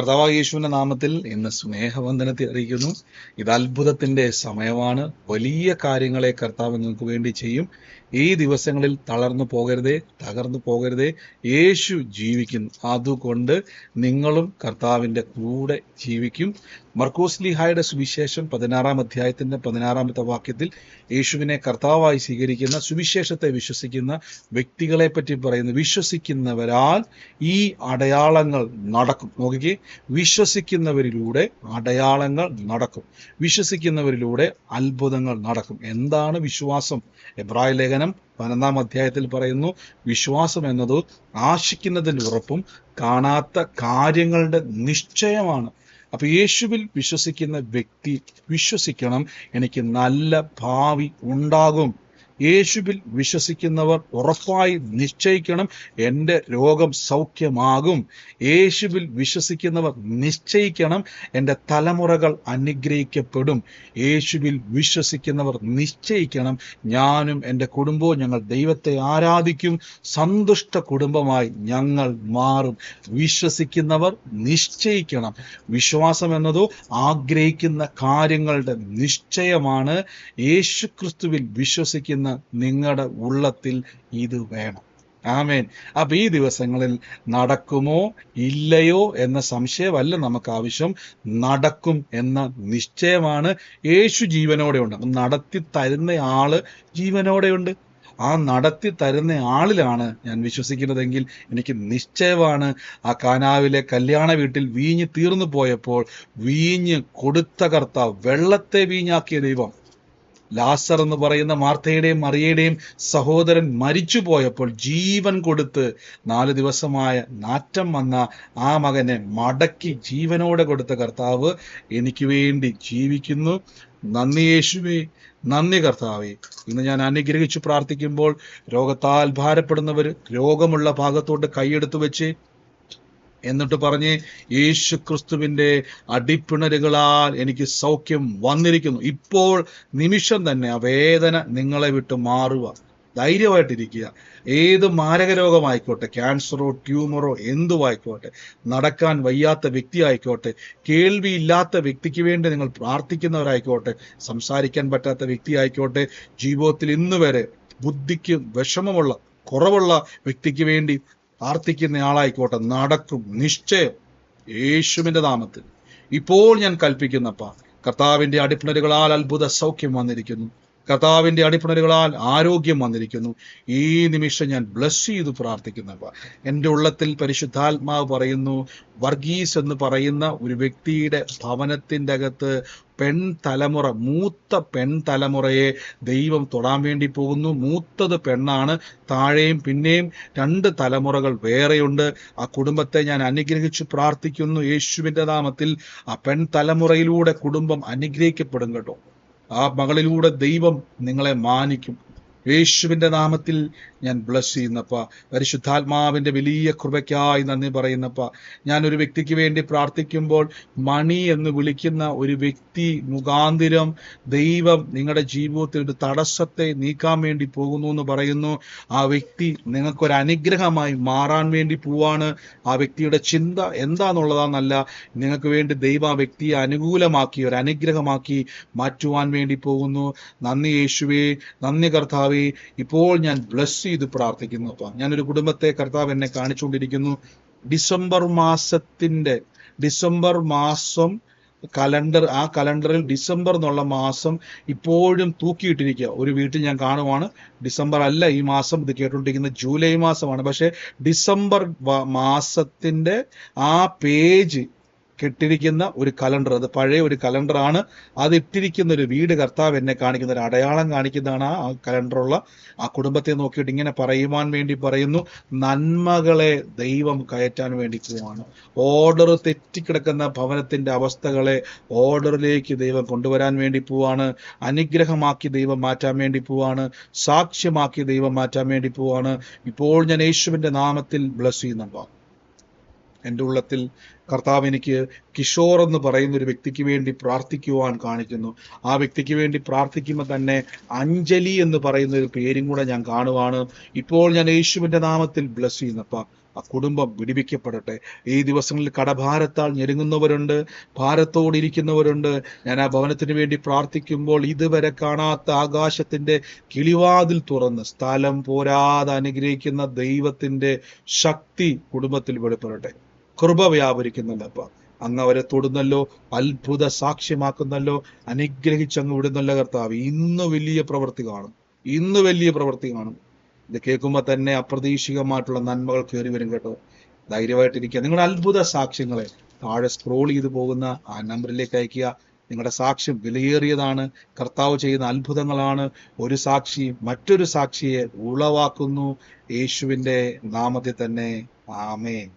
കർത്താവ് യേശുവിന്റെ നാമത്തിൽ ഇന്ന് സ്നേഹവന്ദനത്തെ അറിയിക്കുന്നു. ഇത് അത്ഭുതത്തിന്റെ സമയമാണ്. വലിയ കാര്യങ്ങളെ കർത്താവ് നിങ്ങൾക്ക് വേണ്ടി ചെയ്യും. ഈ ദിവസങ്ങളിൽ തളർന്നു പോകരുതേ തകർന്നു പോകരുതേ. യേശു ജീവിക്കുന്നു. അതുകൊണ്ട് നിങ്ങളും കർത്താവിന്റെ കൂടെ ജീവിക്കും. മർക്കോസ് ലിഹായുടെ സുവിശേഷം പതിനാറാം അധ്യായത്തിന്റെ പതിനാറാമത്തെ വാക്യത്തിൽ യേശുവിനെ കർത്താവായി സ്വീകരിക്കുന്ന സുവിശേഷത്തെ വിശ്വസിക്കുന്ന വ്യക്തികളെ പറ്റി പറയുന്നു വിശ്വസിക്കുന്നവരാൽ ഈ അടയാളങ്ങൾ നടക്കും. നോക്കിക്കേ വിശ്വസിക്കുന്നവരിലൂടെ അടയാളങ്ങൾ നടക്കും. വിശ്വസിക്കുന്നവരിലൂടെ അത്ഭുതങ്ങൾ നടക്കും. എന്താണ് വിശ്വാസം? എബ്രായ ലേഖനം പതിനൊന്നാം അധ്യായത്തിൽ പറയുന്നു വിശ്വാസം എന്നത് ആശിക്കുന്നതിന്റെ ഉറപ്പും കാണാത്ത കാര്യങ്ങളുടെ നിശ്ചയമാണ്. അപ്പൊ യേശുവിൽ വിശ്വസിക്കുന്ന വ്യക്തി വിശ്വസിക്കണം എനിക്ക് നല്ല ഭാവി ഉണ്ടാകും. യേശുവിൽ വിശ്വസിക്കുന്നവർ ഉറപ്പായി നിശ്ചയിക്കണം. എന്റെ രോഗം സൗഖ്യമാകും. യേശുവിൽ വിശ്വസിക്കുന്നവർ നിശ്ചയിക്കണം. എന്റെ തലമുറകൾ അനുഗ്രഹിക്കപ്പെടും. യേശുവിൽ വിശ്വസിക്കുന്നവർ നിശ്ചയിക്കണം. ഞാനും എന്റെ കുടുംബവും ഞങ്ങൾ ദൈവത്തെ ആരാധിക്കും. സന്തുഷ്ട കുടുംബമായി ഞങ്ങൾ മാറും. വിശ്വസിക്കുന്നവർ നിശ്ചയിക്കണം. വിശ്വാസം എന്നതോ ആഗ്രഹിക്കുന്ന കാര്യങ്ങളുടെ നിശ്ചയമാണ്. യേശുക്രിസ്തുവിൽ വിശ്വസിക്കുന്ന നിങ്ങളുടെ ഉള്ളത്തിൽ ഇത് വേണം. ആമേൻ. അപ്പൊ ഈ ദിവസങ്ങളിൽ നടക്കുമോ ഇല്ലയോ എന്ന സംശയമല്ല നമുക്ക് ആവശ്യം നടക്കും എന്ന നിശ്ചയമാണ് യേശു ജീവനോടെയുണ്ട്. നടത്തി തരുന്ന ആൾ ജീവനോടെയുണ്ട്. ആ നടത്തി തരുന്ന ആളിലാണ് ഞാൻ വിശ്വസിക്കുന്നതെങ്കിൽ എനിക്ക് നിശ്ചയമാണ്. ആ കാനാവിലെ കല്യാണ വീട്ടിൽ വീഞ്ഞ് തീർന്നു പോയപ്പോൾ വീഞ്ഞ് കൊടുത്ത കർത്താവ് വെള്ളത്തെ വീഞ്ഞാക്കിയ ദൈവം. ലാസർ എന്ന് പറയുന്ന മാർത്തയുടെയും മറിയയുടെയും സഹോദരൻ മരിച്ചു പോയപ്പോൾ ജീവൻ കൊടുത്ത് നാല് ദിവസമായ നാറ്റം വന്ന ആ മകനെ മടക്കി ജീവനോടെ കൊടുത്ത കർത്താവ് എനിക്ക് വേണ്ടി ജീവിക്കുന്നു. നന്ദി യേശുവേ നന്ദി കർത്താവേ. ഇന്ന് ഞാൻ അനുഗ്രഹിച്ചു പ്രാർത്ഥിക്കുമ്പോൾ രോഗത്താൽ ഭാരപ്പെടുന്നവർ രോഗമുള്ള ഭാഗത്തോട്ട് കൈയെടുത്തു വെച്ച് എന്നിട്ട് പറഞ്ഞ് യേശു ക്രിസ്തുവിന്റെ അടിപ്പിണരുകളാൽ എനിക്ക് സൗഖ്യം വന്നിരിക്കുന്നു. ഇപ്പോൾ നിമിഷം തന്നെ ആ വേദന നിങ്ങളെ വിട്ട് മാറുക. ധൈര്യമായിട്ടിരിക്കുക. ഏത് മാരക രോഗമായിക്കോട്ടെ ക്യാൻസറോ ട്യൂമറോ എന്തുമായിക്കോട്ടെ നടക്കാൻ വയ്യാത്ത വ്യക്തി ആയിക്കോട്ടെ കേൾവിയില്ലാത്ത വ്യക്തിക്ക് വേണ്ടി നിങ്ങൾ പ്രാർത്ഥിക്കുന്നവരായിക്കോട്ടെ സംസാരിക്കാൻ പറ്റാത്ത വ്യക്തി ആയിക്കോട്ടെ ജീവിതത്തിൽ ഇന്ന് വരെ ബുദ്ധിക്ക് വിഷമമുള്ള കുറവുള്ള വ്യക്തിക്ക് വേണ്ടി പ്രാർത്ഥിക്കുന്ന ആളായിക്കോട്ടെ നടക്കും നിശ്ചയം. യേശുവിന്റെ നാമത്തിൽ. ഇപ്പോൾ ഞാൻ കൽപ്പിക്കുന്നപ്പ കർത്താവിന്റെ അടിപ്പിണരുകളാൽ അത്ഭുത സൗഖ്യം വന്നിരിക്കുന്നു. കർത്താവിന്റെ അടിപ്പണലുകളാൽ ആരോഗ്യം വന്നിരിക്കുന്നു. ഈ നിമിഷം ഞാൻ ബ്ലസ് ചെയ്ത് പ്രാർത്ഥിക്കുന്നവ. എന്റെ ഉള്ളത്തിൽ പരിശുദ്ധാത്മാവ് പറയുന്നു വർഗീസ് എന്ന് പറയുന്ന ഒരു വ്യക്തിയുടെ ഭവനത്തിന്റെ അകത്ത് പെൺ തലമുറ മൂത്ത പെൺതലമുറയെ ദൈവം തൊടാൻ വേണ്ടി പോകുന്നു. മൂത്തത് പെണ്ണാണ് താഴെയും പിന്നെയും രണ്ട് തലമുറകൾ വേറെയുണ്ട്. ആ കുടുംബത്തെ ഞാൻ അനുഗ്രഹിച്ചു പ്രാർത്ഥിക്കുന്നു. യേശുവിന്റെ നാമത്തിൽ ആ പെൺ തലമുറയിലൂടെ കുടുംബം അനുഗ്രഹിക്കപ്പെടും കേട്ടോ. ആ മകളിലൂടെ ദൈവം നിങ്ങളെ മാനിക്കും. യേശുവിന്റെ നാമത്തിൽ ഞാൻ ബ്ലസ് ചെയ്യുന്നപ്പ. പരിശുദ്ധാത്മാവിന്റെ വലിയ കൃപയ്ക്കായി നന്ദി പറയുന്നപ്പ. ഞാൻ ഒരു വ്യക്തിക്ക് വേണ്ടി പ്രാർത്ഥിക്കുമ്പോൾ മണി എന്ന് വിളിക്കുന്ന ഒരു വ്യക്തി മുഖാന്തിരം ദൈവം നിങ്ങളുടെ ജീവിതത്തിൽ ഒരു തടസ്സത്തെ നീക്കാൻ വേണ്ടി പോകുന്നു എന്ന് പറയുന്നു. ആ വ്യക്തി നിങ്ങൾക്കൊരു അനുഗ്രഹമായി മാറാൻ വേണ്ടി പോവാണ്. ആ വ്യക്തിയുടെ ചിന്ത എന്താന്നുള്ളതാന്നല്ല നിങ്ങൾക്ക് വേണ്ടി ദൈവം ആ വ്യക്തിയെ അനുകൂലമാക്കി ഒരു അനുഗ്രഹമാക്കി മാറ്റുവാൻ വേണ്ടി പോകുന്നു. നന്ദി യേശുവേ. നന്ദി കർത്താവേ. ഇപ്പോൾ ഞാൻ ബ്ലസ് ചെയ്ത് പ്രാർത്ഥിക്കുന്നു അപ്പ. ഞാനൊരു കുടുംബത്തെ കർത്താവ് എന്നെ കാണിച്ചുകൊണ്ടിരിക്കുന്നു. ഡിസംബർ മാസത്തിന്റെ ഡിസംബർ മാസം കലണ്ടർ ആ കലണ്ടറിൽ ഡിസംബർ എന്നുള്ള മാസം ഇപ്പോഴും തൂക്കിയിട്ടിരിക്കുക. ഒരു വീട്ടിൽ ഞാൻ കാണുവാണ് ഡിസംബർ അല്ല ഈ മാസം ഇത് കേട്ടുകൊണ്ടിരിക്കുന്നത് ജൂലൈ മാസമാണ്. പക്ഷേ ഡിസംബർ മാസത്തിന്റെ ആ പേജ് കെട്ടിരിക്കുന്ന ഒരു കലണ്ടർ അത് പഴയ ഒരു കലണ്ടറാണ്. അത് ഇട്ടിരിക്കുന്ന ഒരു വീട് കർത്താവ് എന്നെ കാണിക്കുന്ന ഒരു അടയാളം കാണിക്കുന്നതാണ് ആ കലണ്ടറുള്ള. ആ കുടുംബത്തെ നോക്കിയിട്ട് ഇങ്ങനെ പറയുവാൻ വേണ്ടി പറയുന്നു. നന്മകളെ ദൈവം കയറ്റാൻ വേണ്ടി പോവാണ്. ഓർഡർ തെറ്റിക്കിടക്കുന്ന ഭവനത്തിന്റെ അവസ്ഥകളെ ഓർഡറിലേക്ക് ദൈവം കൊണ്ടുവരാൻ വേണ്ടി പോവാണ്. അനുഗ്രഹമാക്കി ദൈവം മാറ്റാൻ വേണ്ടി പോവാണ്. സാക്ഷ്യമാക്കി ദൈവം മാറ്റാൻ വേണ്ടി പോവാണ്. ഇപ്പോൾ ഞാൻ യേശുവിന്റെ നാമത്തിൽ ബ്ലസ് ചെയ്യുന്നുണ്ടോ? എന്റെ ഉള്ളത്തിൽ കർത്താവ് എനിക്ക് കിഷോർ എന്ന് പറയുന്ന ഒരു വ്യക്തിക്ക് വേണ്ടി പ്രാർത്ഥിക്കുവാൻ കാണിക്കുന്നു. ആ വ്യക്തിക്ക് വേണ്ടി പ്രാർത്ഥിക്കുമ്പോൾ തന്നെ അഞ്ജലി എന്ന് പറയുന്ന ഒരു പേരും കൂടെ ഞാൻ കാണുവാണ്. ഇപ്പോൾ ഞാൻ യേശുവിന്റെ നാമത്തിൽ ബ്ലസ് ചെയ്യുന്നപ്പ ആ കുടുംബം വിടിപ്പിക്കപ്പെടട്ടെ ഈ ദിവസങ്ങളിൽ കടഭാരത്താൽ ഞെരുങ്ങുന്നവരുണ്ട് ഭാരത്തോടിരിക്കുന്നവരുണ്ട് ഞാൻ ആ ഭവനത്തിന് വേണ്ടി പ്രാർത്ഥിക്കുമ്പോൾ ഇതുവരെ കാണാത്ത ആകാശത്തിന്റെ കിളിവാതിൽ തുറന്ന് സ്ഥലം പോരാതെ അനുഗ്രഹിക്കുന്ന ദൈവത്തിന്റെ ശക്തി കുടുംബത്തിൽ വെളിപ്പെടട്ടെ. കൃപ വ്യാപരിക്കുന്നുണ്ട്. അപ്പൊ അങ്ങ് അവരെ തൊടുന്നല്ലോ അത്ഭുത സാക്ഷ്യമാക്കുന്നല്ലോ അനുഗ്രഹിച്ചങ്ങ് വിടുന്നല്ലോ കർത്താവ്. ഇന്ന് വലിയ പ്രവൃത്തി കാണും. ഇന്ന് വലിയ പ്രവൃത്തി കാണും. ഇത് കേൾക്കുമ്പോൾ തന്നെ അപ്രതീക്ഷികമായിട്ടുള്ള നന്മകൾ കയറി വരും കേട്ടോ. ധൈര്യമായിട്ടിരിക്കുക. നിങ്ങളുടെ അത്ഭുത സാക്ഷ്യങ്ങളെ താഴെ സ്ക്രോൾ ചെയ്ത് പോകുന്ന ആ നമ്പറിലേക്ക് അയക്കുക നിങ്ങളുടെ സാക്ഷ്യം വിലയേറിയതാണ്. കർത്താവ് ചെയ്യുന്ന അത്ഭുതങ്ങളാണ്. ഒരു സാക്ഷി മറ്റൊരു സാക്ഷിയെ ഉളവാക്കുന്നു. യേശുവിന്റെ നാമത്തിൽ തന്നെ. ആമേൻ.